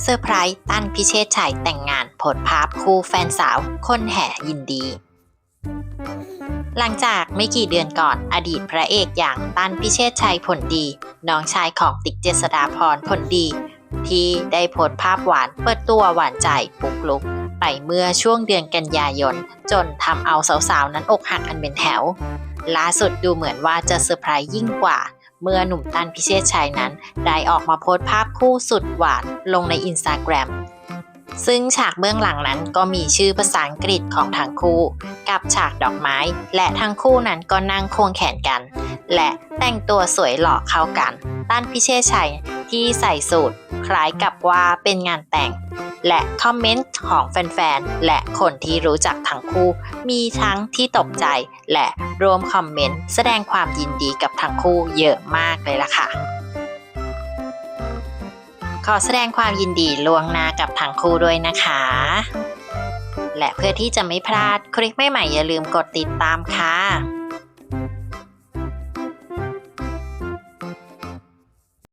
เซอร์ไพรส์ตั้นพิเชษชัยแต่งงานโพสภาพคู่แฟนสาว คนแห่ยินดี หลังจากไม่กี่เดือนก่อนอดีตพระเอกอย่างตั้นพิเชษชัยผลดี น้องชายของติ๊กเจษฎาพรผลดี ที่ได้โพสภาพหวานเปิดตัวหวานใจปุกลุก ไปเมื่อช่วงเดือนกันยายน จนทำเอาสาวๆนั้นอกหักกันเป็นแถวล่าสุดดูเหมือนว่าจะเซอร์ไพรส์ยิ่งกว่า เมื่อหนุ่มตันพิเชษชัยนั้น ได้ออกมาโพสต์ภาพคู่สุดหวานลงในอินสตาแกรมซึ่งฉากเบื้องหลังนั้นก็มีชื่อภาษาอังกฤษของทั้งคู่ กับฉากดอกไม้ และทั้งคู่นั้นก็นั่งควงแขนกัน และแต่งตัวสวยหล่อเข้ากันตั้นพิเชษชัย ที่ใส่สูทคล้ายกับว่าเป็นงานแต่ง และคอมเมนต์ของแฟนๆ และคนที่รู้จักทั้งคู่ มีทั้งที่ตกใจ และรวมคอมเมนต์แสดงความยินดีกับทั้งคู่เยอะมากเลยล่ะค่ะขอแสดงความยินดีล่วงหน้ากับทั้งคู่ด้วยนะคะ และเพื่อที่จะไม่พลาดคลิปใหม่ๆอย่าลืมกดติดตามค่ะ